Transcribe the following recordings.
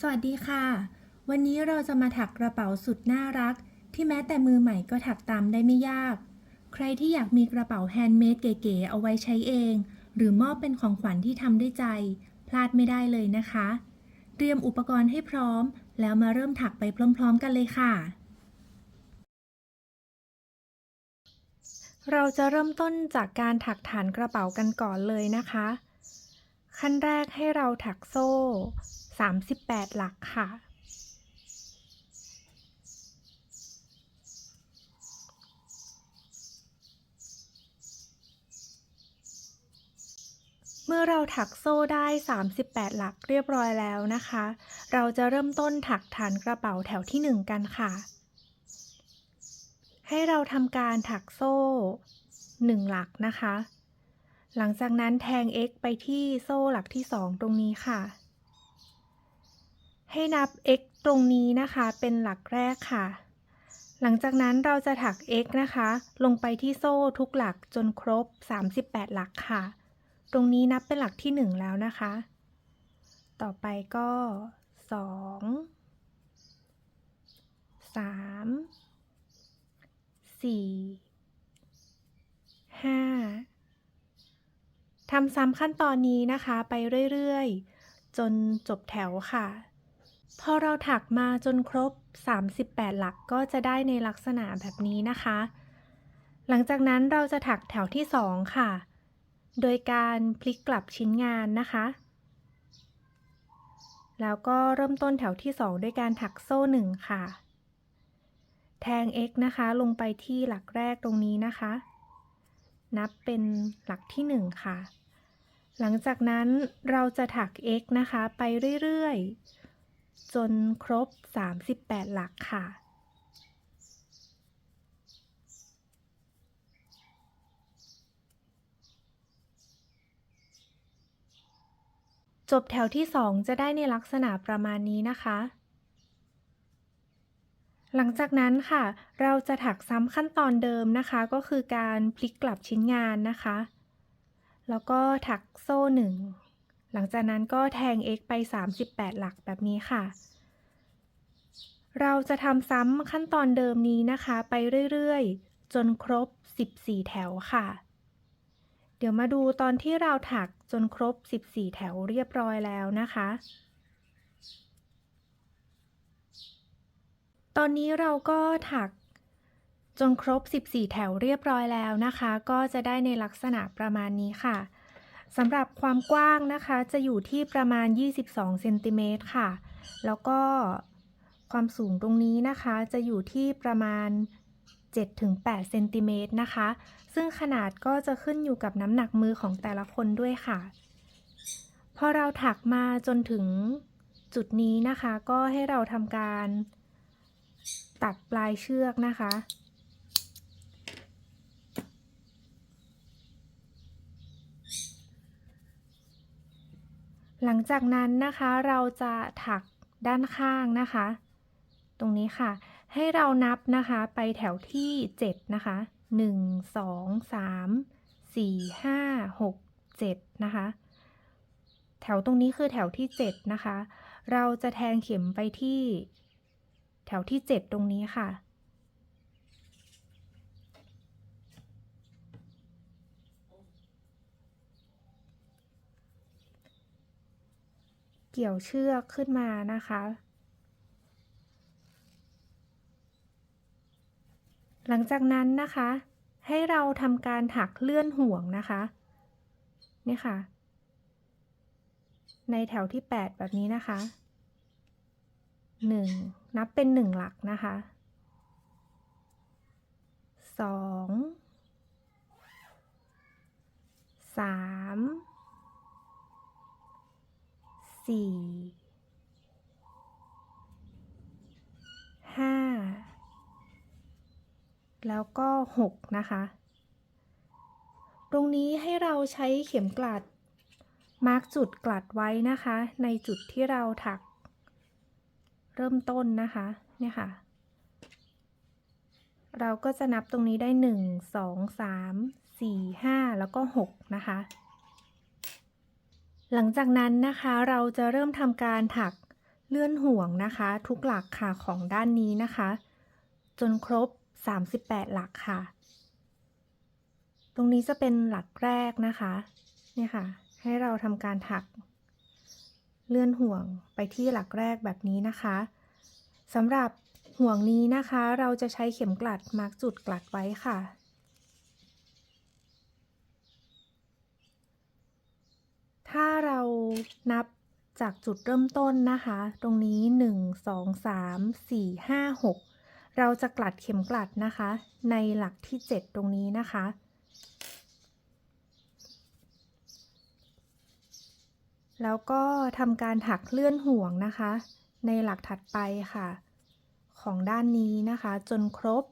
สวัสดีค่ะ วันนี้เราจะมาถักกระเป๋าสุดน่ารัก ที่แม้แต่มือใหม่ก็ถักตามได้ไม่ยาก ใครที่อยากมีกระเป๋าแฮนด์เมดเก๋ๆเอาไว้ใช้เอง หรือมอบเป็นของขวัญที่ทำด้วยใจ พลาดไม่ได้เลยนะคะ เตรียมอุปกรณ์ให้พร้อม แล้วมาเริ่มถักไปพร้อม ๆ กันเลยค่ะ เราจะเริ่มต้นจากการถักฐานกระเป๋ากันก่อนเลยนะคะ ขั้นแรกให้เราถักโซ่ 38 หลักค่ะ เมื่อเราถักโซ่ได้ 38 หลักเรียบร้อยแล้วนะคะ เราจะเริ่มต้นถักฐานกระเป๋าแถวที่ 1 กันค่ะ ให้เราทำการถักโซ่ 1 หลักนะคะ หลังจากนั้นแทง x ไปที่โซ่หลักที่ 2 ตรงนี้ค่ะ ให้นับ x ตรงนี้นะคะเป็นหลักแรกค่ะ หลังจากนั้นเราจะถัก x นะคะ ลงไปที่โซ่ทุกหลักจนครบ 38 หลักค่ะ ตรงนี้นับเป็นหลักที่ 1 แล้วนะคะ ต่อไปก็ 2 3 4 5ทำซ้ำขั้นตอนนี้นะคะไปเรื่อย ๆ จนจบแถวค่ะ พอเราถักมาจนครบ 38 หลักก็จะได้ในลักษณะแบบนี้นะคะ หลังจากนั้นเราจะถักแถวที่ 2 ค่ะ โดยการพลิกกลับชิ้นงานนะคะ แล้วก็เริ่มต้นแถวที่ 2 ด้วยการถักโซ่ 1 ค่ะ แทง x นะคะลงไปที่หลักแรกตรงนี้นะคะ นับเป็นหลักที่ 1 ค่ะ หลังจากนั้นเราจะถัก x นะคะไปเรื่อยๆ จนครบ 38 หลักค่ะ จบแถวที่ 2 จะได้ในลักษณะประมาณนี้นะคะ หลังจากนั้นค่ะ เราจะถักซ้ำขั้นตอนเดิมนะคะ ก็คือการพลิกกลับชิ้นงานนะคะ แล้วก็ถักโซ่หนึ่ง หลังจากนั้นก็แทง x ไป 38 หลักแบบนี้ค่ะ เราจะทำซ้ำขั้นตอนเดิมนี้นะคะ ไปเรื่อยๆ จนครบ 14 แถวค่ะ เดี๋ยวมาดูตอนที่เราถักจนครบ 14 แถวเรียบร้อยแล้วนะคะ ตอนนี้เราก็ถักจนครบ 14 แถวเรียบร้อยแล้วนะคะ ก็จะได้ในลักษณะประมาณนี้ค่ะ สำหรับความกว้างนะคะจะอยู่ที่ประมาณ 22เซนติเมตรค่ะ แล้วก็ความสูงตรงนี้นะคะจะอยู่ที่ประมาณ 7-8เซนติเมตรนะคะ ซึ่งขนาดก็จะขึ้นอยู่กับน้ำหนักมือของแต่ละคนด้วยค่ะ พอเราถักมาจนถึงจุดนี้นะคะ ก็ให้เราทำการ ตัดปลายเชือกนะคะ หลังจากนั้นนะคะเราจะถักด้านข้างนะคะ ตรงนี้ค่ะ ให้เรานับนะคะไปแถวที่ 7 นะคะ 1 2 3 4 5 6 7 นะคะ แถวตรงนี้คือแถวที่ 7 นะคะ เราจะแทงเข็มไปที่ แถวที่ 7 ตรงนี้ค่ะ เกี่ยวเชือกขึ้นมานะคะ หลังจากนั้นนะคะ ให้เราทำการถักเลื่อนห่วงนะคะนี่ค่ะ ในแถวที่ 8 แบบนี้นะคะ 1 นับเป็น 1 หลักนะคะ 2 3 4 5แล้วก็6นะคะ ตรงนี้ให้เราใช้เข็มกลัด มาร์กจุดกลัดไว้นะคะ ในจุดที่เราถัก เริ่มต้นนะคะ เนี่ยค่ะ เราก็จะนับตรงนี้ได้1 2 3 4 5แล้วก็6นะคะ หลังจากนั้นนะคะเราจะเริ่มทำการถักเลื่อนห่วงนะคะ ทุกหลักค่ะของด้านนี้นะคะ จนครบ 38 หลักค่ะ ตรงนี้จะเป็นหลักแรกนะคะเนี่ยค่ะ ให้เราทำการถักเลื่อนห่วงไปที่หลักแรกแบบนี้นะคะสำหรับห่วงนี้นะคะ เราจะใช้เข็มกลัดมาร์กจุดกลัดไว้ค่ะ ถ้าเรา นับจากจุดเริ่มต้นนะคะ ตรงนี้ 1 2 3 4 5 6 เราจะกลัดเข็มกลัดนะคะ ในหลักที่ 7 ตรงนี้นะคะ แล้วก็ทำการถักเลื่อนห่วงนะคะ ในหลักถัดไปค่ะ ของด้านนี้นะคะ จนครบ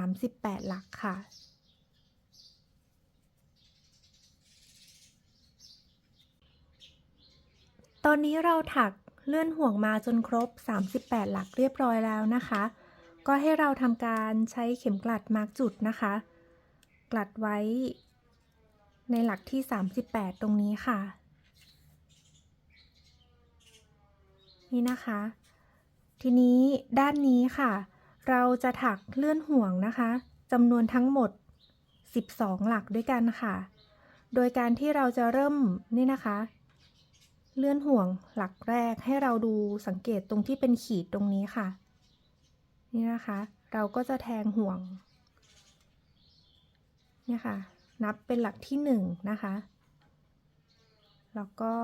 38 หลักค่ะ ตอนนี้เราถักเลื่อนห่วงมาจนครบ 38 หลักเรียบร้อยแล้วนะคะ ก็ให้เราทำการใช้เข็มกลัดมาร์กจุดนะคะ กลัดไว้ในหลักที่ 38 ตรงนี้ค่ะ นี่นะคะ ทีนี้ด้านนี้ค่ะ เราจะถักเลื่อนห่วงนะคะจำนวนทั้งหมด 12 หลักด้วยกันค่ะ โดยการที่เราจะเริ่มนี่นะคะ เลื่อนห่วงหลักแรกให้เราดูสังเกตตรงที่เป็นขีดตรงนี้ค่ะ นี่นะคะ เราก็จะแทงห่วง เนี่ยค่ะ นับเป็นหลักที่หนึ่งนะคะ แล้วก็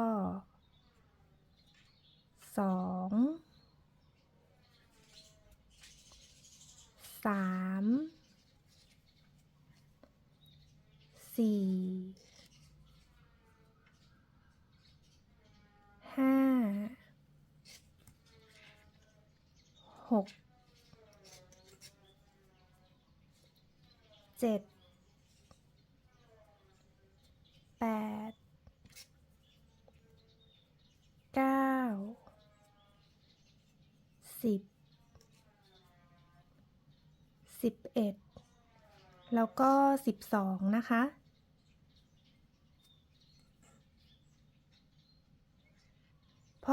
สองสามสี่ ห้าหกเจ็ดแปดเก้าสิบสิบเอ็ดแล้วก็สิบสองนะคะ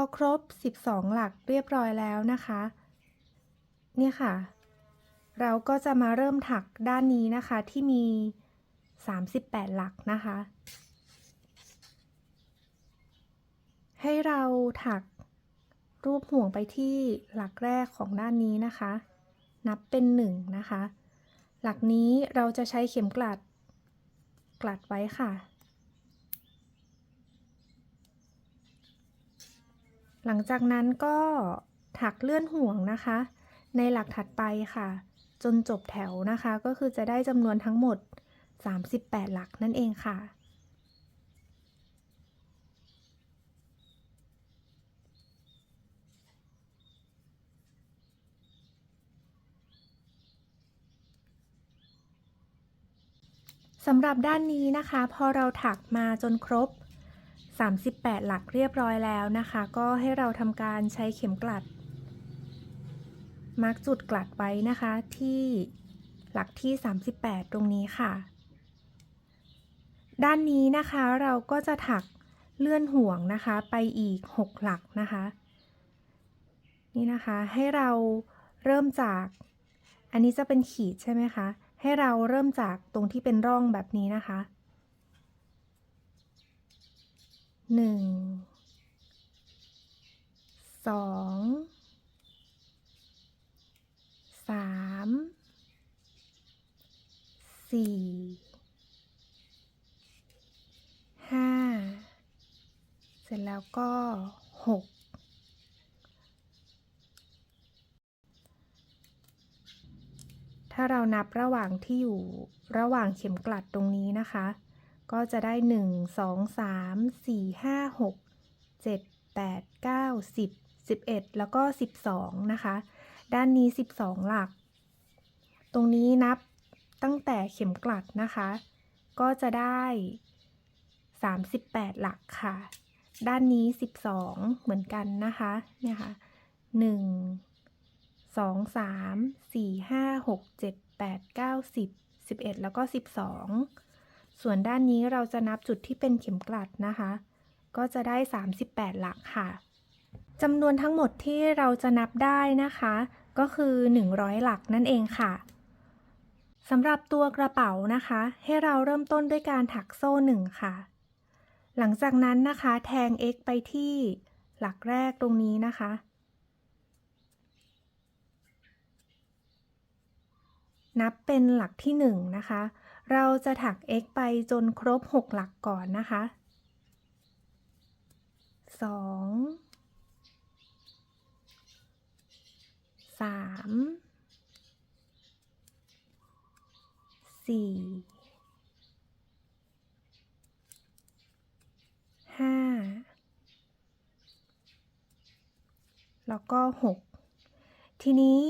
อครบ 12 หลักเรียบร้อยแล้วนะคะ เนี่ยค่ะ เราก็จะมาเริ่มถักด้านนี้นะคะที่มี 38 หลักนะคะ ให้เราถักรูปห่วงไปที่หลักแรกของด้านนี้นะคะ นับเป็นหนึ่งนะคะ หลักนี้เราจะใช้เข็มกลัด กลัดไว้ค่ะ หลังจากนั้นก็ถักเลื่อนห่วงนะคะ ในหลักถัดไปค่ะ จนจบแถวนะคะ ก็คือจะได้จำนวนทั้งหมด 38 หลักนั่นเองค่ะสำหรับด้านนี้นะคะ พอเราถักมาจนครบ 38 หลักเรียบร้อยแล้วนะคะ ก็ให้เราทำการใช้เข็มกลัด มาร์กจุดกลัดไว้นะคะที่หลักที่ 38 ตรงนี้ค่ะ ด้านนี้นะคะเราก็จะถักเลื่อนห่วงนะคะไปอีก 6 หลักนะคะ นี่นะคะให้เราเริ่มจาก อันนี้จะเป็นขีดใช่ไหมคะ ให้เราเริ่มจากตรงที่เป็นร่องแบบนี้นะคะ หนึ่งสองสามสี่ห้าเสร็จแล้วก็หกถ้าเรานับระหว่างที่อยู่ระหว่างเข็มกลัดตรงนี้นะคะ ก็จะได้ 1 2 3 4 5 6 7 8 9 10 11 แล้วก็ 12 นะคะ ด้านนี้ 12 หลัก ตรงนี้นับตั้งแต่เข็มกลัดนะคะ ก็จะได้ 38 หลักค่ะ ด้านนี้ 12 เหมือนกันนะคะ เนี่ยค่ะ 1 2 3 4 5 6 7 8 9 10 11 แล้วก็ 12 ส่วนด้านนี้เราจะนับจุดที่เป็นเข็มกลัดนะคะ ก็จะได้ 38 หลักค่ะจำนวนทั้งหมดที่เราจะนับได้นะคะ ก็คือ 100 หลักนั่นเองค่ะสำหรับตัวกระเป๋านะคะ ให้เราเริ่มต้นด้วยการถักโซ่หนึ่งค่ะ หลังจากนั้นนะคะ แทง x ไปที่หลักแรกตรงนี้นะคะ นับเป็นหลักที่1นะคะ เราจะถัก x ไปจนครบ 6 หลักก่อนนะคะ 2 3 4 5แล้วก็6ทีนี้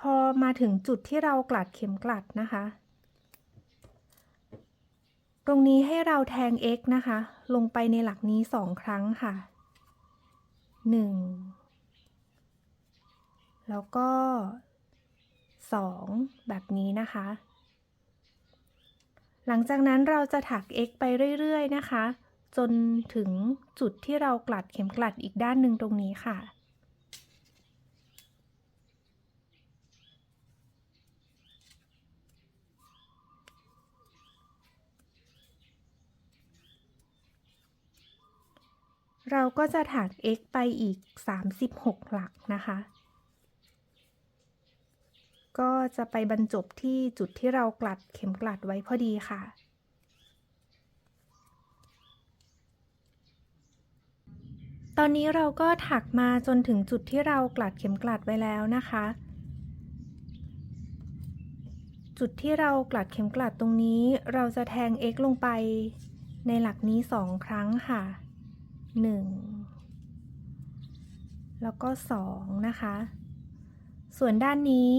พอมาถึงจุดที่เรากลัดเข็มกลัดนะคะ ตรงนี้ให้เราแทง x นะคะ ลงไปในหลักนี้สองครั้งค่ะ 1 แล้วก็ 2 แบบนี้นะคะ หลังจากนั้นเราจะถัก x ไปเรื่อย ๆ นะคะ จนถึงจุดที่เรากลัดเข็มกลัดอีกด้านหนึ่งตรงนี้ค่ะ เราก็จะถัก x ไปอีก 36 หลักนะคะ ก็จะไปบรรจบที่จุดที่เรากลัดเข็มกลัดไว้พอดีค่ะ ตอนนี้เราก็ถักมาจนถึงจุดที่เรากลัดเข็มกลัดไว้แล้วนะคะ จุดที่เรากลัดเข็มกลัดตรงนี้ เราจะแทง x ลงไปในหลักนี้สองครั้งค่ะ 1 แล้วก็ 2 นะคะ ส่วนด้านนี้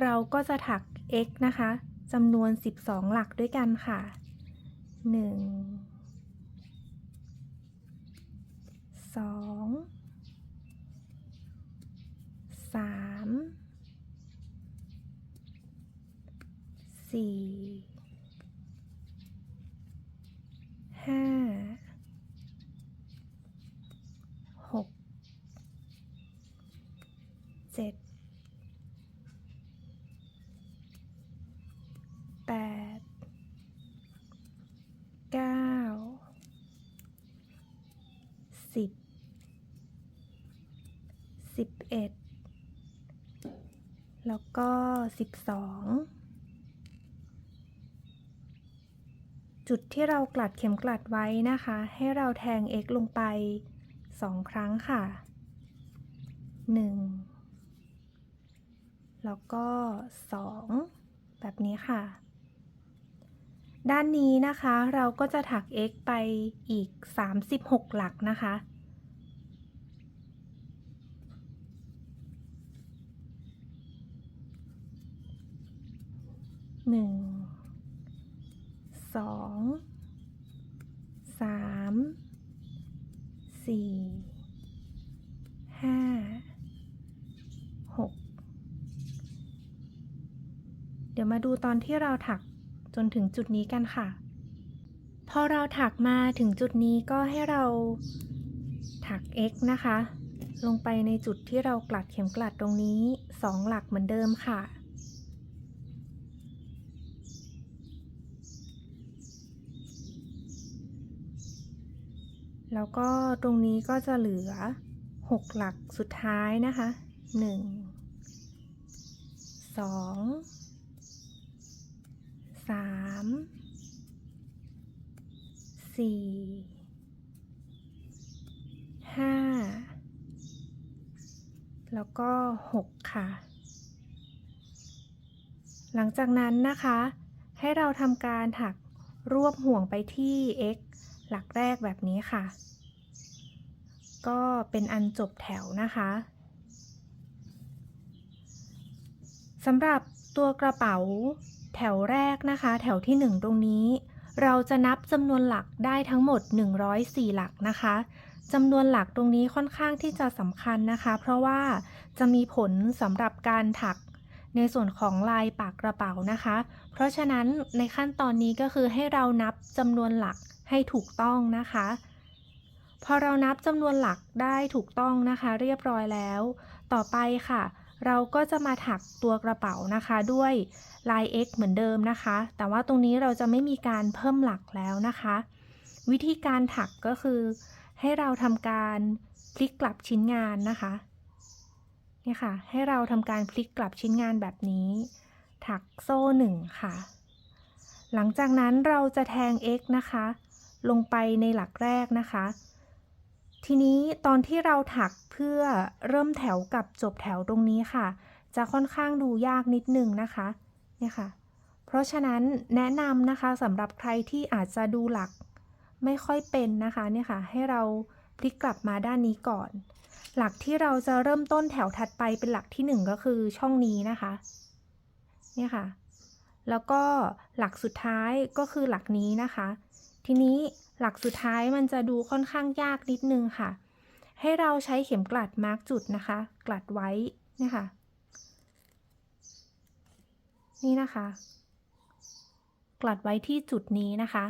เราก็จะถัก x นะคะจำนวน 12 หลักด้วยกันค่ะ 1 2 3 4 5 หกเจ็ดแปดเก้าสิบสิบเอ็ด แล้วก็สิบสองจุดที่เรากลัดเข็มกลัดไว้นะคะ ให้เราแทง x ลงไปสองครั้งค่ะหนึ่งแล้วก็สองแบบนี้ค่ะ ด้านนี้นะคะเราก็จะถัก x ไปอีก 36 หลักนะคะ หนึ่งสองสามสี่ห้าหกเดี๋ยวมาดูตอนที่เราถักจนถึงจุดนี้กันค่ะ พอเราถักมาถึงจุดนี้ก็ให้เราถัก x นะคะ ลงไปในจุดที่เรากลัดเข็มกลัดตรงนี้สองหลักเหมือนเดิมค่ะ แล้วก็ตรงนี้ก็จะเหลือ 6 หลักสุดท้ายนะคะ 1 2 3 4 5แล้วก็6ค่ะ หลังจากนั้นนะคะ ให้เราทำการถักรวบห่วงไปที่ x หลักแรกแบบนี้ค่ะ ก็เป็นอันจบแถวนะคะสำหรับตัวกระเป๋าแถวแรกนะคะ แถวที่ 1 ตรงนี้ เราจะนับจำนวนหลักได้ทั้งหมด 104 หลักนะคะจำนวนหลักตรงนี้ค่อนข้างที่จะสำคัญนะคะ เพราะว่าจะมีผลสำหรับการถักในส่วนของลายปากกระเป๋านะคะ เพราะฉะนั้นในขั้นตอนนี้ก็คือให้เรานับจำนวนหลัก ให้ถูกต้องนะคะ พอเรานับจำนวนหลักได้ถูกต้องนะคะ เรียบร้อยแล้ว ต่อไปค่ะ เราก็จะมาถักตัวกระเป๋านะคะด้วยลาย X เหมือนเดิมนะคะ แต่ว่าตรงนี้เราจะไม่มีการเพิ่มหลักแล้วนะคะ วิธีการถักก็คือ ให้เราทำการพลิกกลับชิ้นงานนะคะเนี่ยค่ะ ให้เราทำการพลิกกลับชิ้นงานแบบนี้ ถักโซ่หนึ่งค่ะ หลังจากนั้นเราจะแทง x นะคะ ลงไปในหลักแรกนะคะ ทีนี้ตอนที่เราถักเพื่อเริ่มแถวกับจบแถวตรงนี้ค่ะ จะค่อนข้างดูยากนิดนึงนะคะเนี่ยค่ะ เพราะฉะนั้นแนะนำนะคะสำหรับใครที่อาจจะดูหลักไม่ค่อยเป็นนะคะเนี่ยค่ะ ให้เราพลิกกลับมาด้านนี้ก่อน หลักที่เราจะเริ่มต้นแถวถัดไปเป็นหลักที่หนึ่งก็คือช่องนี้นะคะเนี่ยค่ะ แล้วก็หลักสุดท้ายก็คือหลักนี้นะคะ ทีนี้หลักสุดท้ายมันจะดูค่อนข้างยากนิดนึงค่ะ ให้เราใช้เข็มกลัดมาร์กจุดนะคะ กลัดไว้นี่ค่ะนี่นะคะ กลัดไว้ที่จุดนี้นะคะ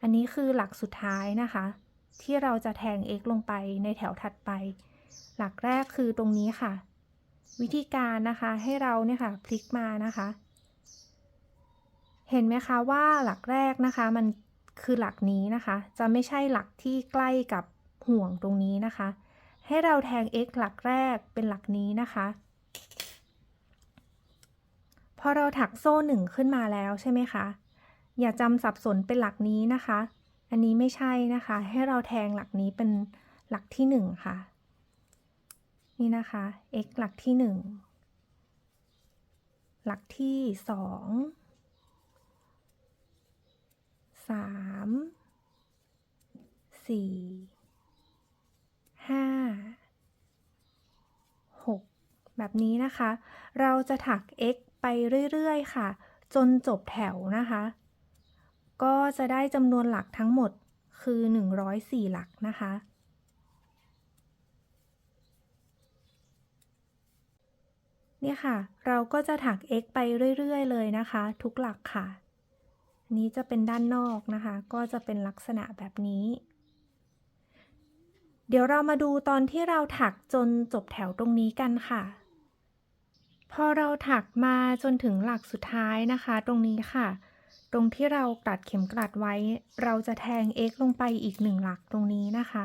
อันนี้คือหลักสุดท้ายนะคะ ที่เราจะแทง x ลงไปในแถวถัดไป หลักแรกคือตรงนี้ค่ะ วิธีการนะคะให้เราเนี่ยค่ะพลิกมานะคะ เห็นไหมคะว่าหลักแรกนะคะมัน คือหลักนี้นะคะ จะไม่ใช่หลักที่ใกล้กับห่วงตรงนี้นะคะ ให้เราแทง x หลักแรกเป็นหลักนี้นะคะ พอเราถักโซ่หนึ่งขึ้นมาแล้วใช่ไหมคะ อย่าจำสับสนเป็นหลักนี้นะคะ อันนี้ไม่ใช่นะคะ ให้เราแทงหลักนี้เป็นหลักที่หนึ่งค่ะ นี่นะคะ x หลักที่หนึ่งหลักที่สอง สามสี่ห้าหกแบบนี้นะคะ เราจะถัก x ไปเรื่อยๆ ค่ะ จนจบแถวนะคะ ก็จะได้จำนวนหลักทั้งหมดคือ 104 หลักนะคะ เนี่ยค่ะ เราก็จะถัก x ไปเรื่อยๆ เลยนะคะ ทุกหลักค่ะ นี้จะเป็นด้านนอกนะคะ ก็จะเป็นลักษณะแบบนี้ เดี๋ยวเรามาดูตอนที่เราถักจนจบแถวตรงนี้กันค่ะ พอเราถักมาจนถึงหลักสุดท้ายนะคะ ตรงนี้ค่ะ ตรงที่เรากลัดเข็มกลัดไว้ เราจะแทง x ลงไปอีกหนึ่งหลักตรงนี้นะคะ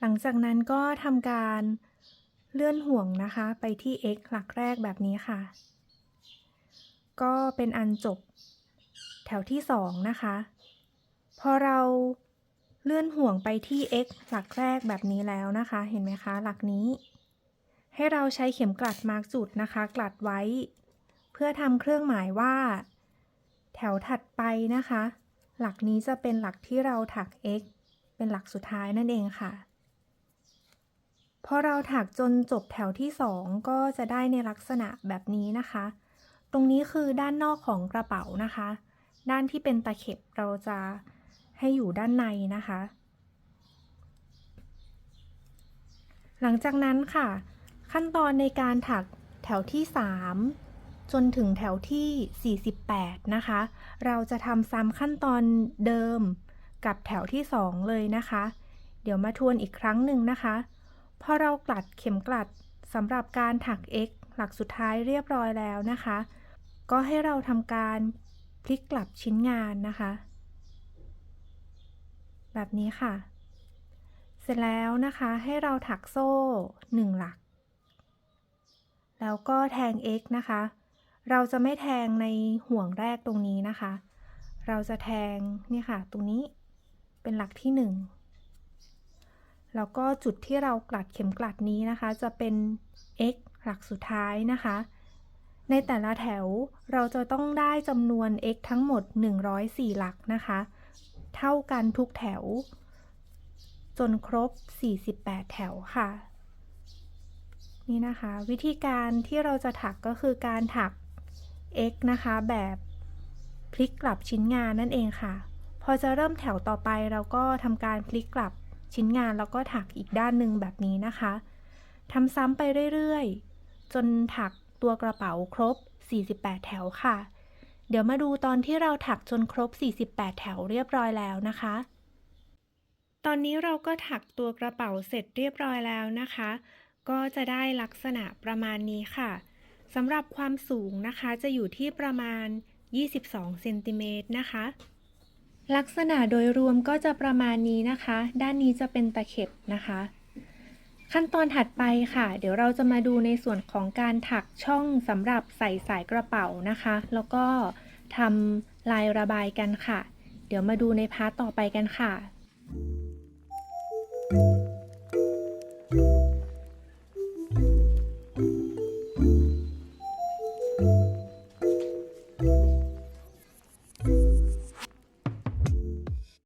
หลังจากนั้นก็ทำการ เลื่อนห่วงนะคะไปที่ x หลักแรกแบบนี้ค่ะ ก็เป็นอันจบแถวที่สองนะคะ พอเราเลื่อนห่วงไปที่ x หลักแรกแบบนี้แล้วนะคะ เห็นไหมคะ หลักนี้ ให้เราใช้เข็มกลัดมาร์กจุดนะคะ กลัดไว้ เพื่อทำเครื่องหมายว่า แถวถัดไปนะคะ หลักนี้จะเป็นหลักที่เราถัก x เป็นหลักสุดท้ายนั่นเองค่ะ พอเราถักจนจบแถวที่ 2 ก็จะได้ในลักษณะแบบนี้นะคะ ตรงนี้คือด้านนอกของกระเป๋านะคะ ด้านที่เป็นตะเข็บเราจะให้อยู่ด้านในนะคะ หลังจากนั้นค่ะ ขั้นตอนในการถักแถวที่ 3 จนถึงแถวที่ 48 นะคะ เราจะทำซ้ำขั้นตอนเดิมกับแถวที่ 2 เลยนะคะ เดี๋ยวมาทวนอีกครั้งหนึ่งนะคะ พอเรากลัดเข็มกลัดสำหรับการถัก x หลักสุดท้ายเรียบร้อยแล้วนะคะ ก็ให้เราทำการพลิกกลับชิ้นงานนะคะ แบบนี้ค่ะ เสร็จแล้วนะคะให้เราถักโซ่ 1 หลัก แล้วก็แทง x นะคะ เราจะไม่แทงในห่วงแรกตรงนี้นะคะ เราจะแทงนี่ค่ะ ตรงนี้เป็นหลักที่ 1 แล้วก็จุดที่เรากลัดเข็มกลัดนี้นะคะ จะเป็น x หลักสุดท้ายนะคะ ในแต่ละแถวเราจะต้องได้จำนวน x ทั้งหมด 104 หลักนะคะ เท่ากันทุกแถว จนครบ 48 แถวค่ะ นี่นะคะ วิธีการที่เราจะถักก็คือการถัก x นะคะ แบบพลิกกลับชิ้นงานนั่นเองค่ะ พอจะเริ่มแถวต่อไปเราก็ทำการพลิกกลับ ชิ้นงานแล้วก็ถักอีกด้านหนึ่งแบบนี้นะคะทำซ้ำไปเรื่อยๆ จนถักตัวกระเป๋าครบ 48 แถวค่ะ เดี๋ยวมาดูตอนที่เราถักจนครบ 48 แถวเรียบร้อยแล้วนะคะ ตอนนี้เราก็ถักตัวกระเป๋าเสร็จเรียบร้อยแล้วนะคะ ก็จะได้ลักษณะประมาณนี้ค่ะสำหรับความสูงนะคะจะอยู่ที่ประมาณ 22 เซนติเมตรนะคะ ลักษณะโดยรวมก็จะประมาณนี้นะคะ ด้านนี้จะเป็นตะเข็บนะคะ ขั้นตอนถัดไปค่ะ เดี๋ยวเราจะมาดูในส่วนของการถักช่องสำหรับใส่สายกระเป๋านะคะ แล้วก็ทำลายระบายกันค่ะ เดี๋ยวมาดูในพาร์ทต่อไปกันค่ะ